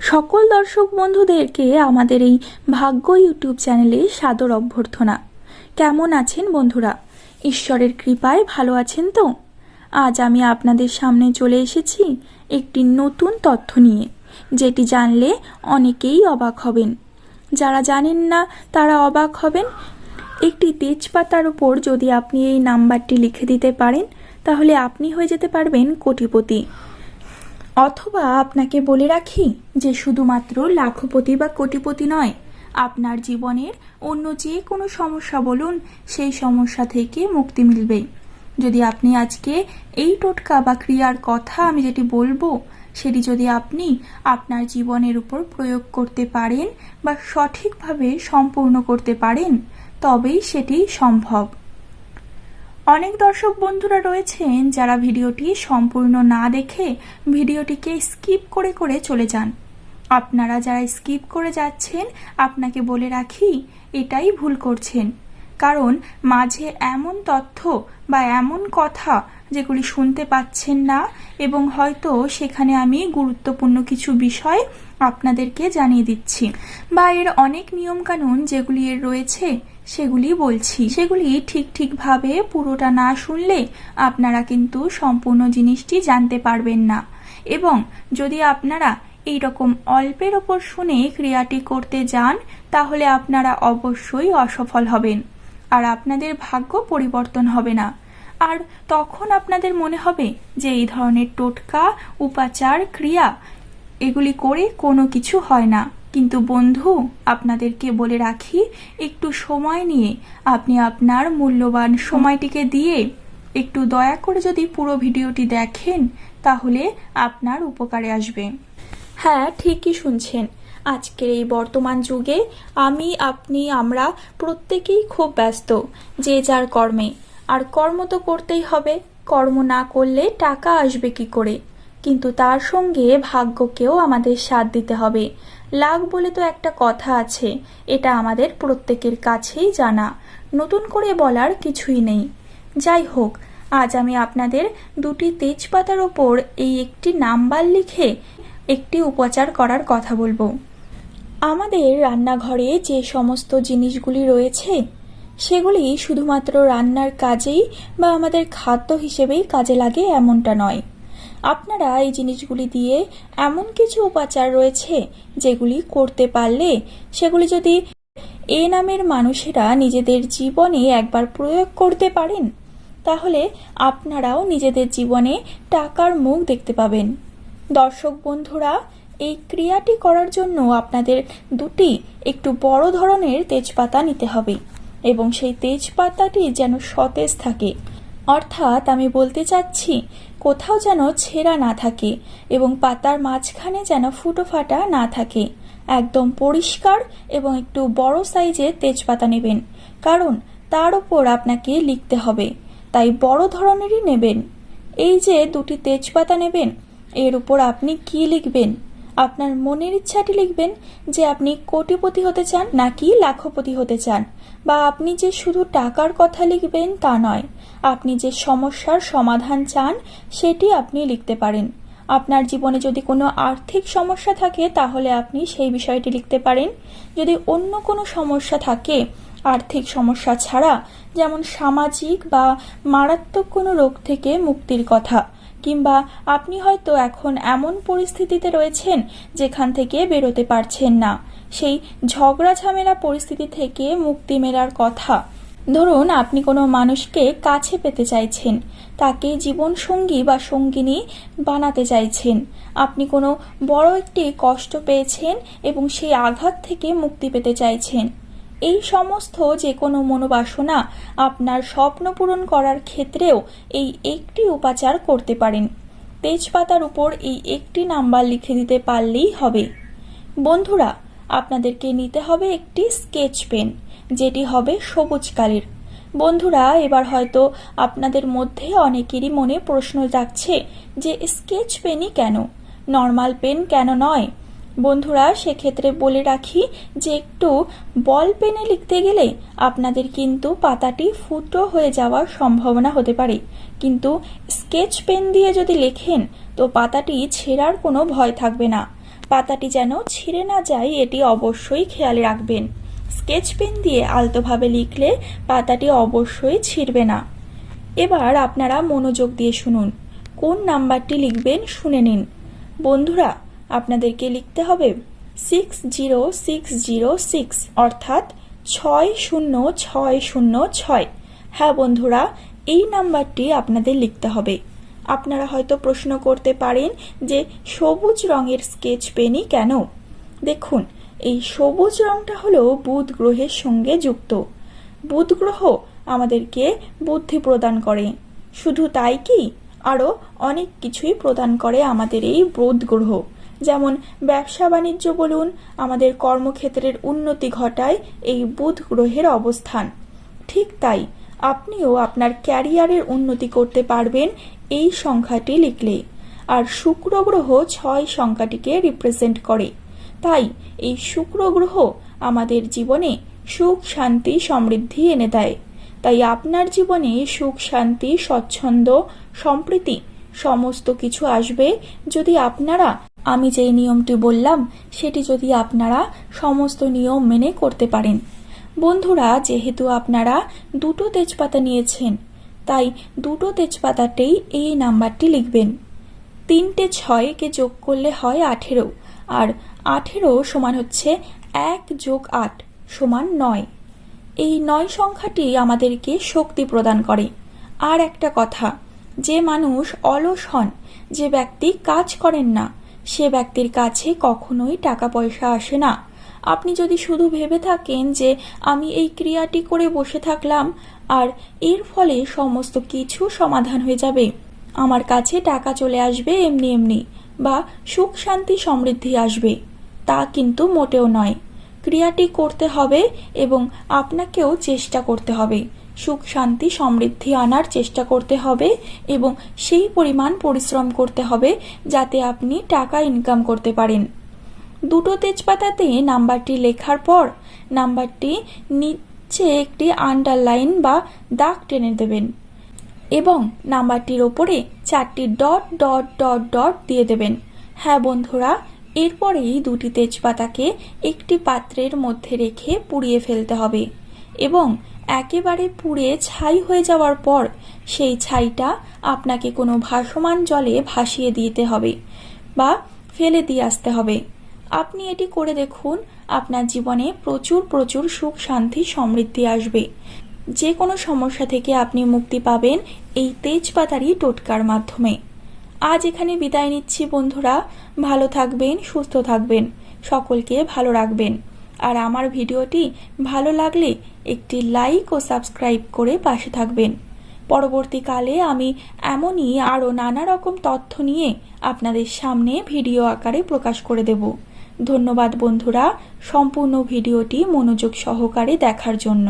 সকল দর্শক বন্ধুদেরকে আমাদের এই ভাগ্য ইউটিউব চ্যানেলে সাদর অভ্যর্থনা। কেমন আছেন বন্ধুরা? ঈশ্বরের কৃপায় ভালো আছেন তো? আজ আমি আপনাদের সামনে চলে এসেছি একটি নতুন তথ্য নিয়ে, যেটি জানলে অনেকেই অবাক হবেন। যারা জানেন না তারা অবাক হবেন। একটি তেজপাতার উপর যদি আপনি এই নাম্বারটি লিখে দিতে পারেন, তাহলে আপনি হয়ে যেতে পারবেন কোটিপতি। অথবা আপনাকে বলে রাখি যে শুধুমাত্র লাখপতি বা কোটিপতি নয়, আপনার জীবনের অন্য যে কোনো সমস্যা বলুন, সেই সমস্যা থেকে মুক্তি মিলবে। যদি আপনি আজকে এই টোটকা বা ক্রিয়ার কথা আমি যেটি বলব, সেটি যদি আপনি আপনার জীবনের উপর প্রয়োগ করতে পারেন বা সঠিকভাবে সম্পূর্ণ করতে পারেন, তবেই সেটি সম্ভব। অনেক দর্শক বন্ধুরা রয়েছেন যারা ভিডিওটি সম্পূর্ণ না দেখে ভিডিওটিকে স্কিপ করে করে চলে যান। আপনারা যারা স্কিপ করে যাচ্ছেন, আপনাকে বলে রাখি, এটাই ভুল করছেন। কারণ মাঝে এমন তথ্য বা এমন কথা যেগুলি শুনতে পাচ্ছেন না এবং হয়তো সেখানে আমি গুরুত্বপূর্ণ কিছু বিষয় আপনাদেরকে জানিয়ে দিচ্ছি। বা এর অনেক নিয়মকানুন যেগুলি এর রয়েছে, সেগুলি বলছি। সেগুলি ঠিক ঠিকভাবে পুরোটা না শুনলে আপনারা কিন্তু সম্পূর্ণ জিনিসটি জানতে পারবেন না। এবং যদি আপনারা এই রকম অল্পের ওপর শুনে ক্রিয়াটি করতে যান, তাহলে আপনারা অবশ্যই অসফল হবেন। আর আপনাদের ভাগ্য পরিবর্তন হবে না। আর তখন আপনাদের মনে হবে যে এই ধরনের টোটকা, উপাচার, ক্রিয়া এগুলি করে কোনো কিছু হয় না। কিন্তু বন্ধু আপনাদেরকে বলে রাখি, একটু সময় নিয়ে আপনি আপনার মূল্যবান সময়টিকে দিয়ে একটু দয়া করে যদি পুরো ভিডিওটি দেখেন, তাহলে আপনার উপকারে আসবে। হ্যাঁ ঠিকই শুনছেন। আজকের এই বর্তমান যুগে আমি, আপনি, আমরা প্রত্যেকেই খুব ব্যস্ত, যে যার কর্মে। আর কর্ম তো করতেই হবে। কর্ম না করলে টাকা আসবে কি করে? কিন্তু তার সঙ্গে ভাগ্যকেও আমাদের সাথ দিতে হবে। লাগ বলে তো একটা কথা আছে, এটা আমাদের প্রত্যেকের কাছেই জানা। নতুন করে বলার কিছুই নেই। যাই হোক, আজ আমি আপনাদের দুটি তেজপাতার ওপর এই একটি নাম্বার লিখে একটি উপচার করার কথা বলব। আমাদের রান্নাঘরে যে সমস্ত জিনিসগুলি রয়েছে, সেগুলি শুধুমাত্র রান্নার কাজেই বা আমাদের খাদ্য হিসেবেই কাজে লাগে এমনটা নয়। আপনারা এই জিনিসগুলি দিয়ে এমন কিছু উপাচার রয়েছে যেগুলি করতে পারলে? সেগুলি যদি এ নামের মানুষেরা নিজেদের জীবনে একবার প্রয়োগ করতে পারেন, তাহলে আপনারাও নিজেদের জীবনে টাকার মুখ দেখতে পাবেন। দর্শক বন্ধুরা, এই ক্রিয়াটি করার জন্য আপনাদের দুটি একটু বড় ধরনের তেজপাতা নিতে হবে এবং সেই তেজপাতাটি যেন সতেজ থাকে। অর্থাৎ আমি বলতে চাচ্ছি কোথাও যেন ছেঁড়া না থাকে এবং পাতার মাঝখানে যেন ফুটো ফাটা না থাকে। একদম পরিষ্কার এবং একটু বড় সাইজের তেজপাতা নেবেন, কারণ তার উপর আপনাকে লিখতে হবে। তাই বড় ধরনেরই নেবেন। এই যে দুটি তেজপাতা নেবেন, এর উপর আপনি কি লিখবেন? আপনার মনের ইচ্ছাটি লিখবেন যে আপনি কোটিপতি হতে চান নাকি লাখপতি হতে চান। বা আপনি যে শুধু টাকার কথা লিখবেন তা নয়, আপনি যে সমস্যার সমাধান চান সেটি আপনি লিখতে পারেন। আপনার জীবনে যদি কোনো আর্থিক সমস্যা থাকে তাহলে আপনি সেই বিষয়টি লিখতে পারেন। যদি অন্য কোনো সমস্যা থাকে, আর্থিক সমস্যা ছাড়া, যেমন সামাজিক বা মারাত্মক কোনো রোগ থেকে মুক্তির কথা কিংবা আপনি হয়তো এখন এমন পরিস্থিতিতে রয়েছেন যেখান থেকে বেরোতে পারছেন না। সেই ঝগড়া ঝামেলা পরিস্থিতি থেকে মুক্তি মেলার কথা। ধরুন, আপনি কোনো মানুষকে কাছে পেতে চাইছেন। তাকে জীবন সঙ্গী বা সঙ্গিনী বানাতে চাইছেন। আপনি কোনো বড় একটি কষ্ট পেয়েছেন এবং সেই আঘাত থেকে মুক্তি পেতে চাইছেন। এই সমস্ত যে কোনো মনোবাসনা আপনার স্বপ্ন পূরণ করার ক্ষেত্রেও এই একটি উপাচার করতে পারেন। তেজপাতার উপর এই একটি নাম্বার লিখে দিতে পারলেই হবে। বন্ধুরা, আপনাদেরকে নিতে হবে একটি স্কেচ পেন, যেটি হবে সবুজ কালির। বন্ধুরা, এবার হয়তো আপনাদের মধ্যে অনেকেরই মনে প্রশ্ন জাগছে যে স্কেচ পেনই কেন? নর্মাল পেন কেন নয়? বন্ধুরা, সেক্ষেত্রে বলে রাখি যে একটু বল পেনে লিখতে গেলে আপনাদের কিন্তু পাতাটি ফুটো হয়ে যাওয়ার সম্ভাবনা হতে পারে। কিন্তু স্কেচ পেন দিয়ে যদি লেখেন, তো পাতাটি ছেঁড়ার কোনো ভয় থাকবে না। পাতাটি যেন ছিঁড়ে না যায়, এটি অবশ্যই খেয়াল রাখবেন। স্কেচ পেন দিয়ে আলতোভাবে লিখলে পাতাটি অবশ্যই ছিঁড়বে না। এবার আপনারা মনোযোগ দিয়ে শুনুন। কোন নাম্বারটি লিখবেন শুনে নিন। বন্ধুরা আপনাদেরকে লিখতে হবে six zero six zero six অর্থাৎ ছয় শূন্য ছয় শূন্য ছয়। হ্যাঁ বন্ধুরা, এই নাম্বারটি আপনাদের লিখতে হবে। আপনারা হয়তো প্রশ্ন করতে পারেন যে সবুজ রঙের স্কেচ পেনই কেন? দেখুন, এই সবুজ রংটা হলো বুধ গ্রহের সঙ্গে যুক্ত। বুধ গ্রহ আমাদেরকে বুদ্ধি প্রদান করে। শুধু তাই কি? আরও অনেক কিছুই প্রদান করে আমাদের এই বুধ গ্রহ। যেমন ব্যবসা বাণিজ্য বলুন, আমাদের কর্মক্ষেত্রের উন্নতি ঘটায় এই বুধ গ্রহের অবস্থান। ঠিক তাই, আপনিও আপনার ক্যারিয়ারের উন্নতি করতে পারবেন এই সংখ্যাটি লিখলে। আর শুক্র গ্রহ ছয় সংখ্যাটিকে রিপ্রেজেন্ট করে। তাই, এই শুক্র গ্রহ আমাদের জীবনে সুখ, শান্তি, সমৃদ্ধি এনে দেয়। তাই আপনার জীবনে সুখ, শান্তি, স্বচ্ছন্দ, সম্প্রীতি সমস্ত কিছু আসবে যদি আপনারা আমি যেই নিয়মটি বললাম, সেটি যদি আপনারা সমস্ত নিয়ম মেনে করতে পারেন। বন্ধুরা, যেহেতু আপনারা দুটো তেজপাতা নিয়েছেন, তাই দুটো তেজপাতাতেই এই নাম্বারটি লিখবেন। তিনটে ছয়কে যোগ করলে হয় আঠেরো, আর আঠেরো সমান হচ্ছে এক যোগ আট সমান নয়। এই নয় সংখ্যাটি আমাদেরকে শক্তি প্রদান করে। আর একটা কথা, যে মানুষ অলস হন, যে ব্যক্তি কাজ করেন না সে ব্যক্তির কাছে কখনোই টাকা পয়সা আসে না। আপনি যদি শুধু ভেবে থাকেন যে আমি এই ক্রিয়াটি করে বসে থাকলাম, আর এর ফলে সমস্ত কিছু সমাধান হয়ে যাবে। আমার কাছে টাকা চলে আসবে এমনি এমনি, বা সুখ, শান্তি, সমৃদ্ধি আসবে। তা কিন্তু মোটেও নয়। ক্রিয়াটি করতে হবে এবং আপনাকেও চেষ্টা করতে হবে। সুখ, শান্তি, সমৃদ্ধি আনার চেষ্টা করতে হবে এবং সেই পরিমাণ পরিশ্রম করতে হবে যাতে আপনি টাকা ইনকাম করতে পারেন। দুটো তেজপাতাতে নাম্বারটি লেখার পর নাম্বারটি নিচে একটি আন্ডারলাইন বা দাগ টেনে দেবেন এবং নাম্বারটির ওপরে চারটি ডট ডট ডট ডট দিয়ে দেবেন। হ্যাঁ বন্ধুরা, এরপরেই দুটি তেজপাতাকে একটি পাত্রের মধ্যে রেখে পুড়িয়ে ফেলতে হবে এবং একেবারে পুড়ে ছাই হয়ে যাওয়ার পর সেই ছাইটা আপনাকে কোনো ভাসমান জলে ভাসিয়ে দিতে হবে বা ফেলে দিয়ে আসতে হবে। আপনি এটি করে দেখুন, আপনার জীবনে প্রচুর প্রচুর সুখ, শান্তি, সমৃদ্ধি আসবে। যে কোনো সমস্যা থেকে আপনি মুক্তি পাবেন এই তেজপাতারই টোটকার মাধ্যমে। আজ এখানে বিদায় নিচ্ছি বন্ধুরা। ভালো থাকবেন, সুস্থ থাকবেন। সকলকে ভালো রাখবেন। আর আমার ভিডিওটি ভালো লাগলে একটি লাইক ও সাবস্ক্রাইব করে পাশে থাকবেন। পরবর্তীকালে আমি এমনই আরও নানা রকম তথ্য নিয়ে আপনাদের সামনে ভিডিও আকারে প্রকাশ করে দেব। ধন্যবাদ বন্ধুরা, সম্পূর্ণ ভিডিওটি মনোযোগ সহকারে দেখার জন্য।